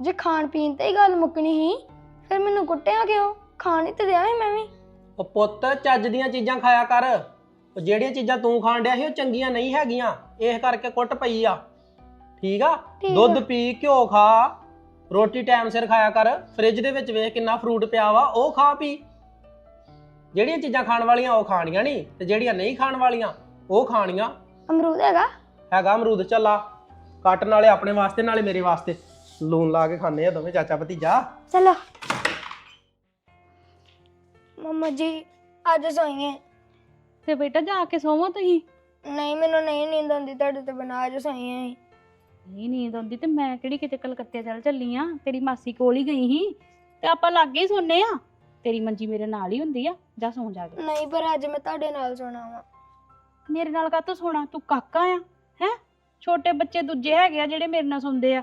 ਜੇ ਖਾਣ ਪੀਣ ਤੇ ਹੀ ਗੱਲ ਮੁੱਕਣੀ ਸੀ ਫਿਰ ਮੈਨੂੰ ਕੁੱਟਿਆ ਕਿਉਂ? ਖਾਣ ਹੀ ਤੇ ਦਿਆ ਸੀ ਮੈਂ ਵੀ। ਉਹ ਪੁੱਤ ਚੱਜ ਦੀਆਂ ਚੀਜ਼ਾਂ ਖਾਇਆ ਕਰ। ਉਹ ਜਿਹੜੀਆਂ ਚੀਜ਼ਾਂ ਤੂੰ ਖਾਣ ਡਿਆ ਸੀ ਉਹ ਚੰਗੀਆਂ ਨਹੀਂ ਹੈਗੀਆਂ। ਇਸ ਕਰਕੇ ਕੁੱਟ ਪਈ ਆ। ਠੀਕ ਆ? ਠੀਕ ਆ। ਦੁੱਧ ਪੀ ਘਿਓ ਖਾ। ਰੋਟੀ ਟਾਈਮ ਸਿਰ ਖਾਇਆ ਕਰ। ਫ੍ਰਿਜ ਦੇ ਵਿੱਚ ਵੇਖ ਕਿੰਨਾ ਫਰੂਟ ਪਿਆ ਵਾ ਉਹ ਖਾ ਪੀ। ਜਿਹੜੀਆਂ ਚੀਜ਼ਾਂ ਖਾਣ ਵਾਲੀਆਂ ਉਹ ਖਾਣੀਆਂ ਨਹੀਂ ਤੇ ਜਿਹੜੀਆਂ ਨਹੀਂ ਖਾਣ ਵਾਲੀਆਂ ਉਹ ਖਾਣੀਆਂ। ਅਮਰੂਦ ਹੈਗਾ? ਹੈਗਾ ਅਮਰੂਦ ਚੱਲਾ। ਕੱਟ ਨਾਲੇ ਆਪਣੇ ਵਾਸਤੇ ਨਾਲੇ ਮੇਰੇ ਵਾਸਤੇ। ਲੂਣ ਲਾ ਕੇ ਖਾਣੇ ਆ ਦੋਵੇਂ ਚਾਚਾ ਭਤੀਜਾ। ਚਲੋ। ਮੰਮਾ ਜੀ ਅੱਜ ਸੋਈਏ ਤੇ ਬੇਟਾ ਜਾ ਕੇ ਸੋਵੋ ਤੁਸੀਂ। ਨਹੀਂ ਮੈਨੂੰ ਨਹੀਂ ਨੀਂਦ ਆਉਂਦੀ ਤੁਹਾਡੇ ਤੋਂ ਬਿਨਾਂ ਅੱਜ ਸੋਈਏ ਅਸੀਂ। ਨਹੀਂ ਨੀਂਦ ਆਉਂਦੀ ਤੇ ਮੈਂ ਕਿਹੜੀ ਕਿਤੇ ਕਲਕੱਤੇ ਚੱਲ ਚੱਲੀ ਆ? ਤੇਰੀ ਮਾਸੀ ਕੋਲ ਹੀ ਗਈ ਸੀ। ਤੇ ਆਪਾਂ ਲਾਗੇ ਹੀ ਸੋਨੇ ਆ। ਤੇਰੀ ਮੰਜੀ ਮੇਰੇ ਨਾਲ ਹੀ ਹੁੰਦੀ ਆ ਜਾ ਸੌਂ ਜਾ ਕੇ। ਨਹੀਂ ਪਰ ਅੱਜ ਮੈਂ ਤੁਹਾਡੇ ਨਾਲ ਸੋਣਾ ਵਾ। ਮੇਰੇ ਨਾਲ ਕਾਹਤੋਂ ਸੋਣਾ? ਤੂੰ ਕਾਕਾ ਆ ਹੈ? ਛੋਟੇ ਬੱਚੇ ਦੂਜੇ ਹੈਗੇ ਆ ਜਿਹੜੇ ਮੇਰੇ ਨਾਲ ਸੌਂਦੇ ਆ।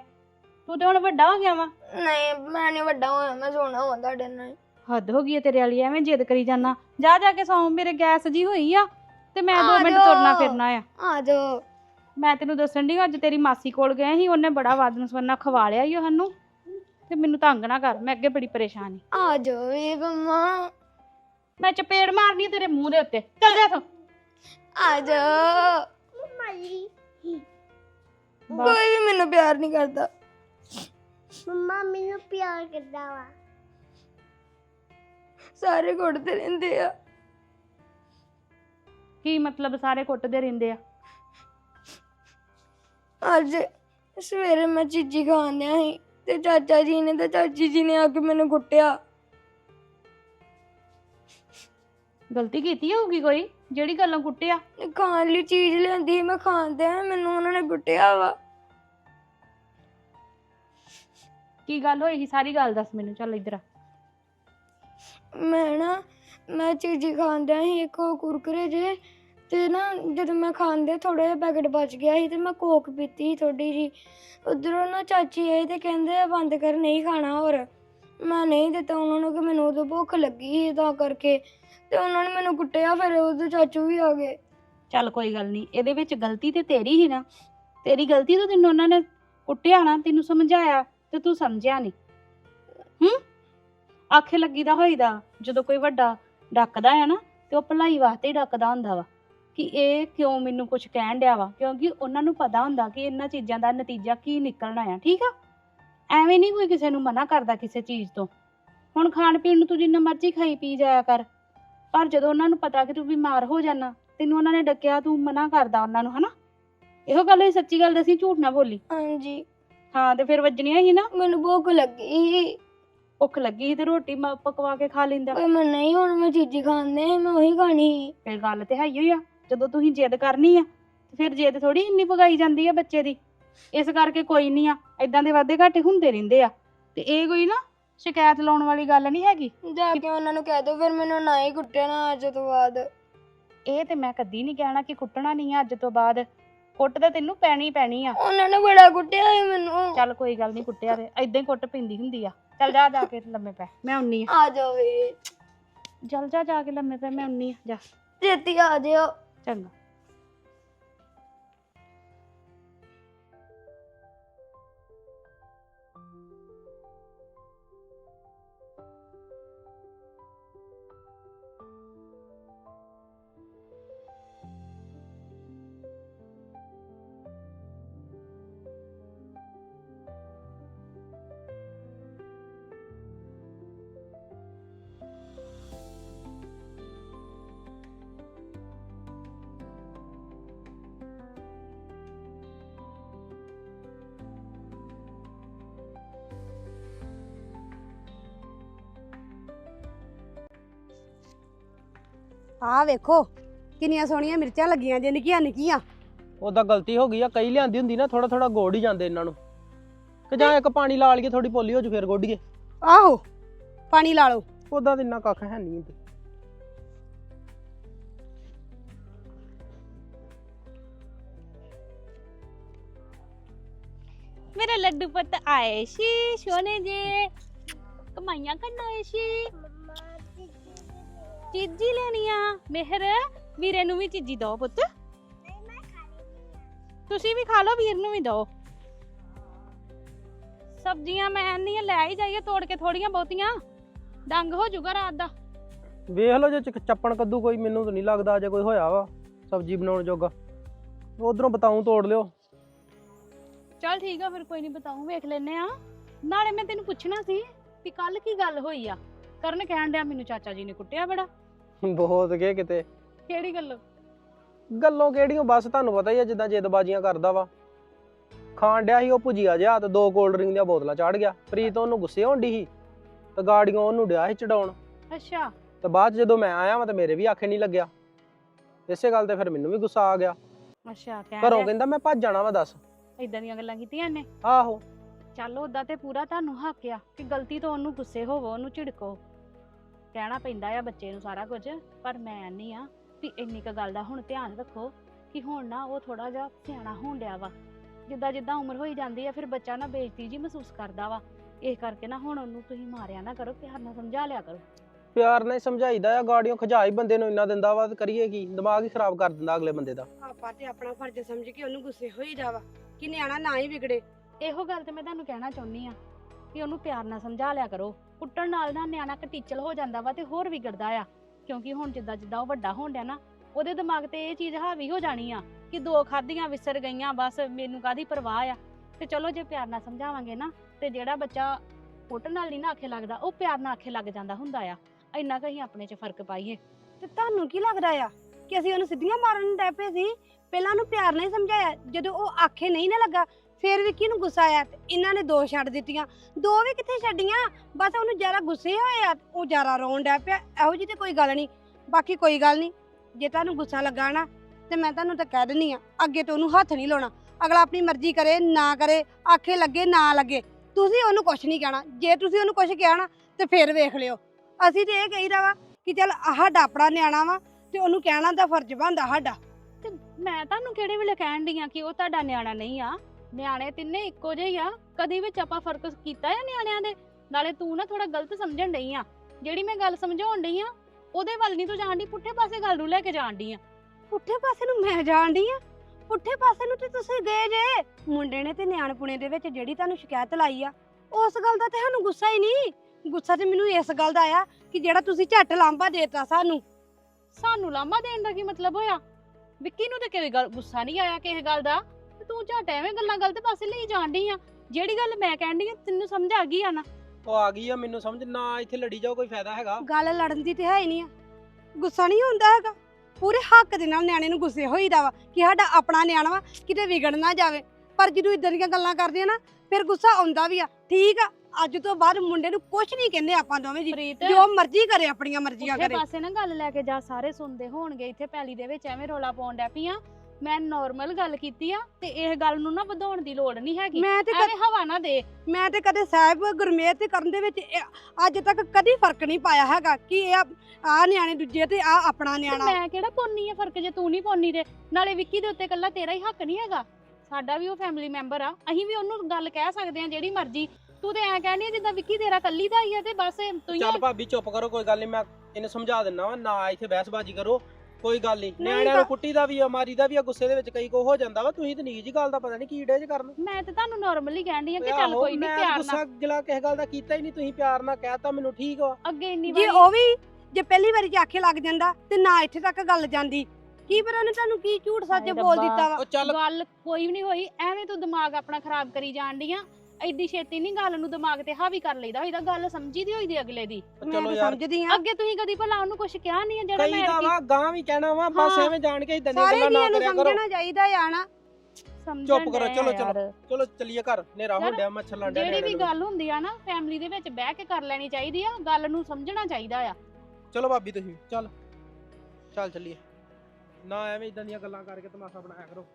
ਤੂੰ ਤੇ ਹੁਣ ਵੱਡਾ ਹੋ ਗਿਆ ਵਾ। ਨਹੀਂ ਮੈਂ ਨਹੀਂ ਵੱਡਾ ਹੋਇਆ ਮੈਂ ਸੋਣਾ ਹੋਇਆ ਤੁਹਾਡੇ ਨਾਲ ਹੱਦ ਹੋ ਗਈ ਹੈ ਤੇਰੇ ਵਾਲੀ ਐਵੇਂ ਜਿੱਦ ਕਰੀ ਜਾਨਾ ਜਾ ਜਾ ਕੇ ਸੌਂ ਮੇਰੇ ਗੈਸ ਜੀ ਹੋਈ ਆ ਤੇ ਮੈਂ 2 ਆ ਮਿੰਟ ਜਾਓ। ਤੁਰਨਾ ਫਿਰਨਾ ਆ। ਆ ਜਾਓ। ਮੈਂ ਤੈਨੂੰ ਦੱਸਣ ਦੀ ਅੱਜ ਤੇਰੀ ਮਾਸੀ ਕੋਲ ਗਏ ਸੀ ਉਹਨੇ ਬੜਾ ਵਾਦਨ ਸਵਰਨਾ ਖਵਾ ਲਿਆ ਈ ਉਹ ਸਾਨੂੰ। ਤੇ ਮੈਨੂੰ ਤੰਗ ਨਾ ਕਰ ਮੈਂ ਅੱਗੇ ਬੜੀ ਪਰੇਸ਼ਾਨ ਈ ਆ ਜਾਓ ਵੀ ਮੰਮਾ ਮੈਂ ਚਪੇੜ ਮਾਰਨੀ ਆ ਤੇਰੇ ਮੂੰਹ ਦੇ ਉੱਤੇ। ਚੱਲ ਜਾ ਤੂੰ ਆ ਜਾਓ। ਕੋਈ ਵੀ ਮੈਨੂੰ ਪਿਆਰ ਨਹੀਂ ਕਰਦਾ। ਮੰਮਾ ਮੈਨੂੰ ਪਿਆਰ ਕਰਦਾ ਵਾ। ਸਾਰੇ ਕੁੱਟਦੇ ਰਹਿੰਦੇ ਆ। ਕੀ ਮਤਲਬ ਸਾਰੇ ਕੁੱਟਦੇ ਰਹਿੰਦੇ ਆ? ਅੱਜ ਸਵੇਰੇ ਮੈਂ ਚੀਜੀ ਖਾਂਦਿਆ ਸੀ। ਤੇ ਚਾਚਾ ਜੀ ਨੇ ਤੇ ਚਾਚੀ ਜੀ ਨੇ ਆ ਕੇ ਮੈਨੂੰ ਕੁੱਟਿਆ। ਗਲਤੀ ਕੀਤੀ ਹੋਊਗੀ ਕੋਈ? ਜਿਹੜੀ ਗੱਲਾਂ ਕੁੱਟਿਆ? ਖਾਣ ਲਈ ਚੀਜ਼ ਲਿਆਂਦੀ ਸੀ, ਮੈਂ ਖਾਂਦਿਆ ਮੈਨੂੰ ਉਹਨਾਂ ਨੇ ਕੁੱਟਿਆ ਵਾ। ਕੀ ਗੱਲ ਹੋਈ ਸੀ ਸਾਰੀ ਗੱਲ ਦੱਸ ਮੈਨੂੰ ਚੱਲ ਇੱਧਰ ਆ। ਮੈਂ ਨਾ ਮੈਂ ਚੀਜੀ ਖਾਂਦਿਆ ਸੀ ਇੱਕ ਉਹ ਕੁਰਕਰੇ ਜੇ ਤੇ ਨਾ ਜਦੋਂ ਮੈਂ ਖਾਂਦੇ ਥੋੜਾ ਜਿਹਾ ਪੈਕਟ ਬਚ ਗਿਆ ਸੀ ਤੇ ਮੈਂ ਕੋਕ ਪੀਤੀ ਥੋੜੀ ਜੀ ਉਧਰੋਂ ਨਾ ਚਾਚੀ ਆਈ ਤੇ ਕਹਿੰਦੇ ਬੰਦ ਕਰ, ਨਹੀਂ ਖਾਣਾ ਹੋਰ। ਮੈਂ ਨਹੀਂ ਦਿੱਤਾ ਉਹਨਾਂ ਨੂੰ ਕਿ ਮੈਨੂੰ ਉਦੋਂ ਭੁੱਖ ਲੱਗੀ ਸੀ ਤਾਂ ਕਰਕੇ। ਤੇ ਉਹਨਾਂ ਨੇ ਮੈਨੂੰ ਕੁੱਟਿਆ, ਫਿਰ ਉਦੋਂ ਚਾਚੂ ਵੀ ਆ ਗਏ। ਚੱਲ ਕੋਈ ਗੱਲ ਨਹੀਂ, ਇਹਦੇ ਵਿੱਚ ਗਲਤੀ ਤੇ ਤੇਰੀ ਹੀ ਨਾ। ਤੇਰੀ ਗਲਤੀ ਤੋਂ ਤੈਨੂੰ ਉਹਨਾਂ ਨੇ ਕੁੱਟਿਆ ਨਾ, ਤੈਨੂੰ ਸਮਝਾਇਆ ਤੇ ਤੂੰ ਸਮਝਿਆ ਨਹੀਂ। ਹੂੰ? ਆਖੇ ਲੱਗੀ ਦਾ ਹੋਈਦਾ, ਜਦੋਂ ਕੋਈ ਵੱਡਾ ਡੱਕਦਾ ਆ ਨਾ, ਤੇ ਉਹ ਭਲਾਈ ਵਾਸਤੇ ਹੀ ਡੱਕਦਾ ਹੁੰਦਾ ਵਾ। ਕਿ ਇਹ ਕਿਉਂ ਮੈਨੂੰ ਕੁਝ ਕਹਿਣ ਡਿਆ ਵਾ? ਕਿਉਂਕਿ ਉਹਨਾਂ ਨੂੰ ਪਤਾ ਹੁੰਦਾ ਕਿ ਇਹਨਾਂ ਚੀਜ਼ਾਂ ਦਾ ਨਤੀਜਾ ਕੀ ਨਿਕਲਣਾ ਆ ਠੀਕ ਆ? ਐਵੇਂ ਨਹੀਂ ਕੋਈ ਕਿਸੇ ਨੂੰ ਮਨਾ ਕਰਦਾ ਕਿਸੇ ਚੀਜ਼ ਤੋਂ। ਹੁਣ ਖਾਣ ਪੀਣ ਨੂੰ ਤੂੰ ਜਿੰਨਾ ਮਰਜ਼ੀ ਖਾਈ ਪੀ ਜਾਇਆ ਕਰ। ਪਰ ਜਦੋਂ ਉਹਨਾਂ ਨੂੰ ਪਤਾ ਕਿ ਤੂੰ ਬਿਮਾਰ ਹੋ ਜਾਣਾ ਤੈਨੂੰ ਉਹਨਾਂ ਨੇ ਡੱਕਿਆ ਤੂੰ ਮਨਾ ਕਰਦਾ ਉਹਨਾਂ ਨੂੰ ਹਨਾ? ਇਹੋ ਗੱਲ ਹੋਈ ਸੱਚੀ ਗੱਲ ਦੱਸੀ ਝੂਠ ਨਾ ਬੋਲੀ। ਹਾਂਜੀ। ਹਾਂ ਤੇ ਫਿਰ ਵੱਜਣੀਆਂ ਸੀ ਨਾ। ਮੈਨੂੰ ਭੁੱਖ ਲੱਗੀ ਭੁੱਖ ਲੱਗੀ ਸੀ ਤੇ ਰੋਟੀ ਮ- ਪਕਵਾ ਕੇ ਖਾ ਲੈਂਦਾ। ਮੈਂ ਨਹੀਂ ਹੁਣ ਮੈਂ ਚੀਜੀ ਖਾਂਦੇ ਮੈਂ ਉਹੀ ਖਾਣੀ ਫਿਰ ਗੱਲ ਤੇ ਹੈ ਹੀ ਆ। ਜਦੋਂ ਤੁਸੀਂ ਜਿੱਦ ਕਰਨੀ ਆ ਤੇ ਫਿਰ ਜਿੱਦ ਥੋੜੀ ਇੰਨੀ ਪਗਾਈ ਜਾਂਦੀ ਆ ਬੱਚੇ ਦੀ। ਇਸ ਕਰਕੇ ਕੋਈ ਨਹੀਂ ਆ ਇਦਾਂ ਦੇ ਵਾਧੇ ਘਾਟੇ ਹੁੰਦੇ ਰਹਿੰਦੇ ਆ। ਤੇ ਇਹ ਕੋਈ ਨਾ ਸ਼ਿਕਾਇਤ ਲਾਉਣ ਵਾਲੀ ਗੱਲ ਨਹੀਂ ਹੈਗੀ। ਜਾ ਕੇ ਉਹਨਾਂ ਨੂੰ ਕਹਿ ਦੋ ਫਿਰ ਮੈਨੂੰ ਨਾ ਹੀ ਕੁੱਟਿਆ ਨਾ ਅੱਜ ਤੋਂ ਬਾਅਦ। ਇਹ ਤੇ ਮੈਂ ਕਦੀ ਨਹੀਂ ਕਹਿਣਾ ਕਿ ਕੁੱਟਣਾ ਨਹੀਂ ਆ ਅੱਜ ਤੋਂ ਬਾਅਦ। ਕੁੱਟ ਤਾਂ ਤੈਨੂੰ ਪੈਣੀ ਪੈਣੀ ਆ। ਉਹਨਾਂ ਨੇ ਬੜਾ ਕੁੱਟਿਆ ਸੀ ਮੈਨੂੰ। ਚੱਲ ਕੋਈ ਗੱਲ ਨਹੀਂ ਕੁੱਟਿਆ ਤੇ ਏਦਾਂ ਹੀ ਕੁੱਟ ਪੈਂਦੀ ਹੁੰਦੀ ਆ। ਚੱਲ ਜਾ ਜਾ ਕੇ ਲੰਮੇ ਪੈ ਮੈਂ ਉੱਨੀ ਆ। ਆ ਜਾਵੇ ਚੱਲ ਜਾ ਜਾ ਕੇ ਲੰਮੇ ਪੈ ਮੈਂ ਉੱਨੀ ਆ ਜਾ। ਛੇਤੀ ਆ ਜਿਓ। ਚੰਗਾ ਆਹ ਵੇਖੋ ਕਿੰਨੀਆਂ ਸੋਹਣੀਆਂ ਮਿਰਚਾਂ ਲੱਗੀਆਂ ਜੇ ਨਿੱਕੀਆਂ ਨਿੱਕੀਆਂ। ਉਹਦਾ ਗਲਤੀ ਹੋ ਗਈ ਆ ਕਈ ਲਿਆਂਦੀ ਹੁੰਦੀ ਨਾ ਥੋੜਾ ਥੋੜਾ ਗੋੜ ਹੀ ਜਾਂਦੇ ਇਹਨਾਂ ਨੂੰ। ਕਿ ਜਾਂ ਇੱਕ ਪਾਣੀ ਲਾ ਲਈਏ ਥੋੜੀ ਪੋਲੀ ਹੋ ਜੂ ਫਿਰ ਗੋਡੀਏ ਆਹੋ ਪਾਣੀ ਲਾ ਲਓ। ਉਹਦਾ ਤਾਂ ਇੰਨਾ ਕੱਖ ਹੈ ਨਹੀਂ। ਮੇਰੇ ਲੱਡੂ ਪੁੱਤ ਆਏ ਸੀ ਸੋਨੇ ਜੇ। ਕਮਾਈਆਂ ਕਰਨ ਆਏ ਸੀ। ਚੀਜ਼ੀ ਲੈਣੀ ਆ। ਮਿਹਰ ਵੀਰੇ ਨੂੰ ਵੀ ਚੀਜ਼ੀ ਦੋ ਪੁੱਤ। ਤੁਸੀਂ ਵੀ ਖਾ ਲਓ ਵੀਰ ਨੂੰ ਵੀ ਦੋ। ਸਬਜ਼ੀਆਂ ਮੈਂ ਨਹੀਂ ਲੈ ਹੀ ਜਾਈਏ ਤੋੜ ਕੇ ਥੋੜੀਆਂ ਬਹੁਤੀਆਂ। ਡੰਗ ਹੋ ਜਾਊਗਾ ਰਾਤ ਦਾ। ਵੇਖ ਲਓ ਜੇ ਚ- ਚੱਪਣ ਕੱਦੂ ਕੋਈ ਮੈਨੂੰ ਤਾਂ ਨਹੀਂ ਲੱਗਦਾ ਅਜੇ ਕੋਈ ਹੋਇਆ ਵਾ ਸਬਜ਼ੀ ਬਣਾਉਣ ਜੋਗਾ। ਉਧਰੋਂ ਬਤਾਉਂ ਤੋੜ ਲਿਓ। ਚਲ ਠੀਕ ਆ ਫਿਰ ਕੋਈ ਨਹੀਂ ਬਤਾਉਂ ਵੇਖ ਲੈਨੇ ਆ। ਨਾਲੇ ਮੈਂ ਤੈਨੂੰ ਪੁੱਛਣਾ ਸੀ ਕਿ ਕੱਲ ਕੀ ਗੱਲ ਹੋਈ ਆ? ਕਰਨ ਕਹਿਣ ਡਿਆ ਮੈਨੂੰ ਚਾਚਾ ਜੀ ਨੇ ਕੁੱਟਿਆ ਬੜਾ। ਬਹੁਤ ਕੇ ਕਿਤੇ। ਕਿਹੜੀ ਗੱਲ? ਗੱਲੋਂ ਕਿਹੜੀਆਂ ਬਸ ਤੁਹਾਨੂੰ ਪਤਾ ਹੀ ਆ ਜਿੱਦਾਂ ਜਿੱਦਬਾਜ਼ੀਆਂ ਕਰਦਾ ਵਾ। ਖਾਣ ਡਿਆ ਸੀ ਉਹ ਭੁਜੀਆ ਜਿਹਾ ਤੇ ਦੋ ਕੋਲਡ ਡਰਿੰਕ ਦੀਆਂ ਬੋਤਲਾਂ ਚਾੜ ਗਿਆ। ਪ੍ਰੀਤ ਉਹਨੂੰ ਗੁੱਸੇ ਹੋਣ ਡਈ ਸੀ ਤੇ ਗਾੜੀਆਂ ਉਹਨੂੰ ਡਿਆ ਸੀ ਚੜਾਉਣ। ਅੱਛਾ। ਤੇ ਬਾਅਦ 'ਚ ਜਦੋਂ ਮੈਂ ਆਇਆ ਮੈਂ ਤੇ ਮੇਰੇ ਵੀ ਆਖੇ ਨਹੀਂ ਲੱਗਿਆ। ਇਸੇ ਗੱਲ ਤੇ ਫਿਰ ਮੈਨੂੰ ਵੀ ਗੁੱਸਾ ਆ ਗਿਆ। ਅੱਛਾ ਘਰੋਂ ਕਹਿੰਦਾ ਮੈਂ ਭੱਜ ਜਾਣਾ ਵਾ ਦੱਸ। ਇਦਾਂ ਦੀਆਂ ਗੱਲਾਂ ਕੀਤੀਆਂ ਨੇ ਆਹੋ। ਚੱਲ ਉਦਾਂ ਤੇ ਪੂਰਾ ਤੁਹਾਨੂੰ ਹੱਕ ਆ ਕਿ ਗਲਤੀ ਤੋਂ ਉਹਨੂੰ ਗੁੱਸੇ ਹੋਵੋ ਉਹਨੂੰ ਝਿੜਕੋ। ਕਹਿਣਾ ਪੈਂਦਾ ਆ ਬੱਚੇ ਨੂੰ ਸਾਰਾ ਕੁਝ ਪਰ ਮੈਂ ਨਹੀਂ ਆ ਵੀ ਇੰਨੀ ਕ ਗੱਲ ਦਾ ਹੁਣ ਧਿਆਨ ਰੱਖੋ ਕਿ ਹੁਣ ਨਾ ਉਹ ਥੋੜਾ ਜਿਹਾ ਸਿਆਣਾ ਹੋਣ ਡਿਆ ਵਾ। ਜਿੱਦਾਂ ਜਿੱਦਾਂ ਉਮਰ ਹੋਈ ਜਾਂਦੀ ਆ ਫਿਰ ਬੱਚਾ ਨਾ ਬੇਇੱਜ਼ਤੀ ਜੀ ਮਹਿਸੂਸ ਕਰਦਾ ਵਾ। ਇਸ ਕਰਕੇ ਨਾ ਹੁਣ ਉਹਨੂੰ ਤੁਸੀਂ ਮਾਰਿਆ ਨਾ ਕਰੋ ਪਿਆਰ ਨਾਲ ਸਮਝਾ ਲਿਆ ਕਰੋ। ਪਿਆਰ ਨਾਲ ਹੀ ਸਮਝਾਈਦਾ ਆ ਗਾੜੀਆਂ ਖਜਾ ਹੀ ਬੰਦੇ ਨੂੰ ਇੰਨਾ ਦਿੰਦਾ ਵਾ ਤੇ ਕਰੀਏ ਕੀ? ਦਿਮਾਗ ਹੀ ਖਰਾਬ ਕਰ ਦਿੰਦਾ ਅਗਲੇ ਬੰਦੇ ਦਾ। ਆਪਾਂ ਤੇ ਆਪਣਾ ਫਰਜ਼ ਸਮਝ ਕੇ ਉਹਨੂੰ ਗੁੱਸੇ ਹੋਈਦਾ ਵਾ ਕਿ ਨਿਆਣਾ ਨਾ ਹੀ ਵਿਗੜੇ। ਇਹੋ ਗੱਲ ਤੇ ਮੈਂ ਤੁਹਾਨੂੰ ਕਹਿਣਾ ਚਾਹੁੰਦੀ ਆ ਕਿ ਉਹਨੂੰ ਪਿਆਰ ਨਾਲ ਸਮਝਾ ਲਿਆ ਕਰੋ। ਕੁੱਟਣ ਨਾਲ ਨਾ ਨਿਆਣਾ ਕਟੀਚਲ ਹੋ ਜਾਂਦਾ ਵਾ ਤੇ ਹੋਰ ਵਿਗੜਦਾ ਆ। ਕਿਉਂਕਿ ਹੁਣ ਜਿੱਦਾਂ ਜਿੱਦਾਂ ਉਹ ਵੱਡਾ ਹੋਣ ਡਿਆ ਨਾ, ਉਹਦੇ ਦਿਮਾਗ ਤੇ ਇਹ ਚੀਜ਼ ਹਾਵੀ ਹੋ ਜਾਣੀ ਆ ਕਿ ਦੋ ਖਾਧੀਆਂ ਵਿਸਰ ਗਈਆਂ, ਬਸ ਮੈਨੂੰ ਕਾਦੀ ਪਰਵਾਹ ਆ। ਤੇ ਚਲੋ ਜੇ ਪਿਆਰ ਨਾਲ ਸਮਝਾਵਾਂਗੇ ਨਾ, ਤੇ ਜਿਹੜਾ ਬੱਚਾ ਕੁੱਟਣ ਨਾਲ ਨਹੀਂ ਨਾ ਆਖੇ ਲੱਗਦਾ, ਉਹ ਪਿਆਰ ਨਾਲ ਆਖੇ ਲੱਗ ਜਾਂਦਾ ਹੁੰਦਾ ਆ। ਇੰਨਾ ਕਹੀਂ ਆਪਣੇ 'ਚ ਫ਼ਰਕ ਪਾਈਏ। ਤੇ ਤੁਹਾਨੂੰ ਕੀ ਲੱਗਦਾ ਆ ਕਿ ਅਸੀਂ ਉਹਨੂੰ ਸਿੱਧੀਆਂ ਮਾਰਨ ਡੈ ਪਏ ਸੀ? ਪਹਿਲਾਂ ਉਹਨੂੰ ਪਿਆਰ ਨਾਲ ਸਮਝਾਇਆ, ਜਦੋਂ ਉਹ ਆਖੇ ਨਹੀਂ ਨਾ ਲੱਗਾ ਫਿਰ ਵਿੱਕੀ ਨੂੰ ਗੁੱਸਾ ਆਇਆ? ਤੇ ਇਹਨਾਂ ਨੇ ਦੋ ਛੱਡ ਦਿੱਤੀਆਂ। ਦੋ ਵੀ ਕਿੱਥੇ ਛੱਡੀਆਂ? ਬਸ ਉਹਨੂੰ ਜ਼ਿਆਦਾ ਗੁੱਸੇ ਹੋਏ ਆ, ਉਹ ਜ਼ਿਆਦਾ ਰੋਣ ਡੈ ਪਿਆ। ਇਹੋ ਜਿਹੀ ਤੇ ਕੋਈ ਗੱਲ ਨਹੀਂ। ਬਾਕੀ ਕੋਈ ਗੱਲ ਨਹੀਂ। ਜੇ ਤੁਹਾਨੂੰ ਗੁੱਸਾ ਲੱਗਾ ਨਾ, ਤੇ ਮੈਂ ਤੁਹਾਨੂੰ ਤਾਂ ਕਹਿ ਦਿੰਨੀ ਆ ਅੱਗੇ ਤੋਂ ਉਹਨੂੰ ਹੱਥ ਨਹੀਂ ਲਾਉਣਾ। ਅਗਲਾ ਆਪਣੀ ਮਰਜ਼ੀ ਕਰੇ, ਨਾ ਕਰੇ, ਆਖੇ ਲੱਗੇ, ਨਾ ਲੱਗੇ। ਤੁਸੀਂ ਉਹਨੂੰ ਕੁਝ ਨਹੀਂ ਕਹਿਣਾ। ਜੇ ਤੁਸੀਂ ਉਹਨੂੰ ਕੁਝ ਕਿਹਾ ਨਾ, ਤੇ ਫਿਰ ਵੇਖ ਲਿਓ। ਅਸੀਂ ਤੇ ਇਹ ਕਹੀਦਾ ਵਾ ਕਿ ਚੱਲ ਸਾਡਾ ਆਪਣਾ ਨਿਆਣਾ ਵਾ, ਤੇ ਉਹਨੂੰ ਕਹਿਣਾ ਤਾਂ ਫਰਜ਼ ਬਣਦਾ ਸਾਡਾ। ਤੇ ਮੈਂ ਤੁਹਾਨੂੰ ਕਿਹੜੇ ਵੇਲੇ ਕਹਿਣ ਡਈ ਕਿ ਉਹ ਤੁਹਾਡਾ ਨਿਆਣਾ ਨਹੀਂ ਆ? ਨਿਆਣੇ ਤਿੰਨੇ ਇੱਕੋ ਜਿਹੇ ਹੀ ਆ। ਕਦੀ ਵਿੱਚ ਆਪਾਂ ਫ਼ਰਕ ਕੀਤਾ ਆ ਨਿਆਣਿਆਂ ਦੇ? ਨਾਲੇ ਤੂੰ ਨਾ ਥੋੜਾ ਗਲਤ ਸਮਝਣ ਡਈ ਆ। ਜਿਹੜੀ ਮੈਂ ਗੱਲ ਸਮਝਾਉਣ ਡਈ ਆ ਉਹਦੇ ਵੱਲ ਨਹੀਂ ਤੂੰ ਜਾਣ ਡਈ ਪੁੱਠੇ ਪਾਸੇ ਗੱਲ ਨੂੰ ਲੈ ਕੇ ਜਾਣ ਡਈ ਆ। ਪੁੱਠੇ ਪਾਸੇ ਨੂੰ ਮੈਂ ਜਾਣਦੀ ਆ? ਪੁੱਠੇ ਪਾਸੇ ਨੂੰ ਤੇ ਤੁਸੀਂ ਗਏ ਜੇ। ਮੁੰਡੇ ਨੇ ਤੇ ਨਿਆਣਪੁਣੇ ਦੇ ਵਿੱਚ ਜਿਹੜੀ ਤੁਹਾਨੂੰ ਸ਼ਿਕਾਇਤ ਲਾਈ ਆ ਉਸ ਗੱਲ ਦਾ ਤੇ ਸਾਨੂੰ ਗੁੱਸਾ ਹੀ ਨਹੀਂ। ਗੁੱਸਾ ਤੇ ਮੈਨੂੰ ਇਸ ਗੱਲ ਦਾ ਆ ਕਿ ਜਿਹੜਾ ਤੁਸੀਂ ਝੱਟ ਲਾਂਭਾ ਦੇਤਾ ਸਾਨੂੰ। ਸਾਨੂੰ ਲਾਮਾ ਦੇਣ ਦਾ ਕੀ ਮਤਲਬ ਹੋਇਆ? ਵਿੱਕੀ ਨੂੰ ਤੇ ਕੋਈ ਗੱਲ ਗੁੱਸਾ ਨਹੀਂ ਆਇਆ ਕਿਸੇ ਗੱਲ ਦਾ? ਤੇ ਝਟ ਐਵੇਂ ਗੱਲਾਂ ਗਲਤ ਪਾਸੇ ਲਈ ਜਾਣ ਡਈ ਆ? ਜਿਹੜੀ ਗੱਲ ਮੈਂ ਕਹਿਣ ਡਈ ਆ ਤੈਨੂੰ ਸਮਝ ਆ ਗਈ ਆ ਨਾ? ਉਹ ਆ ਗਈ ਆ ਮੈਨੂੰ ਸਮਝ ਨਾ ਇੱਥੇ ਲੜੀ ਜਾਓ ਕੋਈ ਫਾਇਦਾ ਹੈਗਾ। ਗੱਲ ਲੜਨ ਦੀ ਤੇ ਹੈ ਹੀ ਨਹੀਂ ਆ। ਗੁੱਸਾ ਨਹੀਂ ਹੁੰਦਾ ਹੈਗਾ? ਪੂਰੇ ਹੱਕ ਦੇ ਨਾਲ ਨਿਆਣੇ ਨੂੰ ਗੁੱਸੇ ਹੋਈਦਾ ਵਾ ਕਿ ਸਾਡਾ ਆਪਣਾ ਨਿਆਣਾ ਵਾ ਕਿਤੇ ਵਿਗੜ ਨਾ ਜਾਵੇ। ਪਰ ਜਦੋਂ ਇਦਾਂ ਦੀਆਂ ਗੱਲਾਂ ਕਰਦੇ ਆ ਨਾ ਫਿਰ ਗੁੱਸਾ ਆਉਂਦਾ ਵੀ ਆ। ਠੀਕ ਆ ਅੱਜ ਤੋਂ ਬਾਅਦ ਮੁੰਡੇ ਨੂੰ ਕੁਝ ਨਹੀਂ ਕਹਿੰਦੇ ਆਪਾਂ ਦੋਵੇਂ ਜੀ। ਪ੍ਰੀਤ ਜੋ ਮਰਜ਼ੀ ਕਰੇ ਆਪਣੀਆਂ ਮਰਜ਼ੀਆਂ ਪੁੱਠੇ ਕਰੇ। ਪਾਸੇ ਨਾ ਗੱਲ ਲੈ ਕੇ ਜਾ ਸਾਰੇ ਸੁਣਦੇ ਹੋਣਗੇ ਇੱਥੇ ਪੈਲੀ ਦੇ ਵਿੱਚ ਐਵੇਂ ਰੋਲਾ ਪਾਉਣ ਡੈ ਪਈ ਆ ਮੈਂ ਨਾਰਮਲ ਗੱਲ ਕੀਤੀ ਆ ਤੇ ਇਹ ਗੱਲ ਨੂੰ ਨਾ ਵਧਾਉਣ ਦੀ ਲੋੜ ਨਹੀਂ ਹੈਗੀ। ਮੈਂ ਤੇ ਕਦ- ਐਵੇਂ ਹਵਾ ਨਾ ਦੇ। ਮੈਂ ਤੇ ਕਦੇ ਸਾਹਿਬ ਗੁਰਮੇਤ ਤੇ ਕਰਨ ਦੇ ਵਿੱਚ ਇਹ- ਅੱਜ ਤੱਕ ਕਦੀ ਫ਼ਰਕ ਨਹੀਂ ਪਾਇਆ ਹੈਗਾ ਕਿ ਇਹ ਆ ਨਿਆਣੇ ਦੂਜੇ ਤੇ ਆ ਆਪਣਾ ਤੇ ਨਿਆਣਾ। ਮੈਂ ਕਿਹੜਾ ਪੋਨੀ ਆ ਫ਼ਰਕ ਜੇ ਤੂੰ ਨਹੀਂ ਪੋਨੀ ਤੇ? ਨਾਲੇ ਵਿੱਕੀ ਦੇ ਉੱਤੇ ਕੱਲਾ ਤੇਰਾ ਹੀ ਹੱਕ ਨਹੀਂ ਹੈਗਾ। ਸਾਡਾ ਵੀ ਉਹ ਫੈਮਿਲੀ ਮੈਂਬਰ ਆ। ਅਸੀਂ ਵੀ ਉਹਨੂੰ ਗੱਲ ਕਹਿ ਸਕਦੇ ਆ ਜਿਹੜੀ ਮਰਜ਼ੀ। ਤੂੰ ਤੇ ਐ ਕਹਿੰਦੀ ਆ ਜਿੱਦਾਂ ਵਿੱਕੀ ਤੇਰਾ ਕੱਲੀ ਦਾ ਹੀ ਆ ਤੇ ਬਸ ਤੂੰ ਹੀ ਚੱਲ ਭਾਬੀ ਚੁੱਪ ਕਰੋ ਕੋਈ ਗੱਲ ਨਹੀਂ ਮੈਂ ਇਹਨੂੰ ਸਮਝਾ ਦਿੰਦਾ ਵਾ। ਨਾ ਇੱਥੇ ਬਹਿਸਬਾਜ਼ੀ ਕਰੋ। ਕੋਈ ਗੱਲ ਨਹੀਂ। ਨਿਆਣਿਆਂ ਨੂੰ ਕੁੱਟੀ ਦਾ ਵੀ ਆ ਮਾਰੀ ਦਾ ਵੀ ਆ ਗੁੱਸੇ ਦੇ ਵਿੱਚ ਕਈ ਕੋ ਹੋ ਜਾਂਦਾ ਵਾ। ਤੁਸੀਂ ਤੇ ਨੀਜ ਜੀ ਗੱਲ ਦਾ ਪਤਾ ਨਹੀਂ ਕੀ ਡੇ ਚ ਕਰਨ। ਮੈਂ ਤੇ ਤੁਹਾਨੂੰ ਨਾਰਮਲੀ ਕਹਿੰਦੀ ਆ ਕਿ ਚੱਲ ਕੋਈ ਨਹੀਂ ਪਿਆਰ ਨਾਲ। ਗੁੱਸਾ ਗਿਲਾ ਕਿਸੇ ਗੱਲ ਦਾ ਕੀਤਾ ਹੀ ਨਹੀਂ ਤੁਸੀਂ ਪਿਆਰ ਨਾਲ ਕਹਿਤਾ ਮੈਨੂੰ ਠੀਕ ਵਾ। ਅੱਗੇ ਇੰਨੀ ਜੇ ਵਾਰੀ ਉਹ ਵੀ ਜੇ ਪਹਿਲੀ ਵਾਰੀ ਚ ਆਖੇ ਲੱਗ ਜਾਂਦਾ ਤੇ ਨਾ ਇੱਥੇ ਤੱਕ ਗੱਲ ਜਾਂਦੀ। ਕੀ ਪਰ ਉਹਨੇ ਤੁਹਾਨੂੰ ਕੀ ਝੂਠ ਸੱਚ ਬੋਲ। ਦਿੱਤਾ ਵਾ। ਗੱਲ ਕੋਈ ਵੀ ਨਹੀਂ ਹੋਈ ਐਵੇਂ ਤੂੰ ਦਿਮਾਗ ਆਪਣਾ ਖਰਾਬ ਕਰੀ ਜਾਣ ਡਈ ਆ। ਐਡੀ ਛੇਤੀ ਨਹੀਂ ਗੱਲ ਨੂੰ ਦਿਮਾਗ ਤੇ ਹਾਵੀ ਕਰ ਲਈਦਾ ਹੋਈਦਾ ਗੱਲ ਸਮਝੀ ਦੀ ਹੋਈਦੀ ਅਗਲੇ ਦੀ। ਮੈਂ ਚਲੋ ਤਾਂ ਯਾਰ ਸਮਝਦੀ ਆ। ਅੱਗੇ ਤੁਸੀਂ ਕਦੀ ਭਲਾ ਉਹਨੂੰ ਕੁਝ ਕਿਹਾ ਨਹੀਂ ਜਿਹੜਾ ਕਈ ਮੈਂ ਦਾ ਵਾ ਗਾਂ ਵੀ ਕਹਿਣਾ ਵਾ ਬਸ ਹਾਂ। ਐਵੇਂ ਜਾਣ ਕੇ ਇਦਾਂ ਦੀਆਂ ਸਾਰੇ ਗੱਲਾਂ ਨਾ ਜੀਆਂ ਨੂੰ ਕਰਿਆ ਕਰੋ। ਸਮਝਣਾ ਚਾਹੀਦਾ ਆ ਨਾ। ਸਮਝਣ ਚੁੱਪ ਕਰੋ, ਚਲੋ, ਚਲੋ। ਯਾਰ। ਚਲੋ ਚੱਲੀਏ ਘਰ ਹਨੇਰਾ ਯਾਰ, ਹੋਣ ਡਿਆ ਮੱਛਰ ਲੰਡਿਆ ਜਿਹੜੀ ਵੀ ਗੱਲ ਹੁੰਦੀ ਆ ਨਾ ਫੈਮਿਲੀ ਦੇ ਵਿੱਚ ਬਹਿ ਕੇ ਕਰ ਲੈਣੀ ਚਾਹੀਦੀ ਆ ਗੱਲ ਨੂੰ ਸਮਝਣਾ ਚਾਹੀਦਾ ਆ। ਚਲੋ ਭਾਬੀ ਤੁਸੀਂ ਚੱਲ। ਚੱਲ ਚੱਲੀਏ। ਨਾ ਐਵੇਂ ਇਦਾਂ ਦੀਆਂ ਗੱਲਾਂ ਕਰਕੇ ਤਮਾਸ਼ਾ ਬਣਾਇਆ ਕਰੋ।